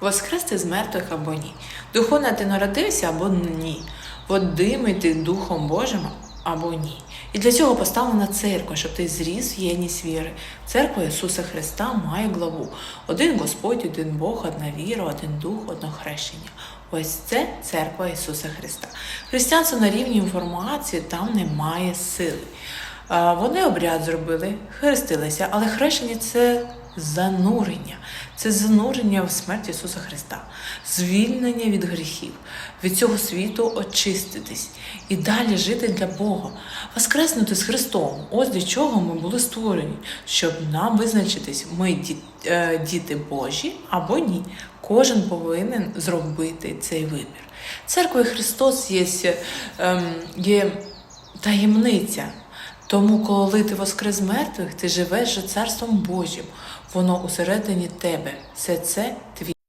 Воскрести з мертвих або ні. Духовно ти народився або ні. Водимий ти Духом Божим або ні. І для цього поставлена церква, щоб ти зріс в єдність віри. Церква Ісуса Христа має главу. Один Господь, один Бог, одна віра, один дух, одно хрещення. Ось це церква Ісуса Христа. Християнство на рівні інформації там немає сили. Вони обряд зробили, хрестилися, але хрещення це занурення, це занурення в смерть Ісуса Христа, звільнення від гріхів, від цього світу очиститись і далі жити для Бога, воскреснути з Христом. Ось для чого ми були створені, щоб нам визначитись, ми е, діти Божі або ні. Кожен повинен зробити цей вибір. Церква Христос є, ем, є таємниця. Тому, коли ти воскрес мертвих, ти живеш же царством Божим. Воно усередині тебе. Все це твій.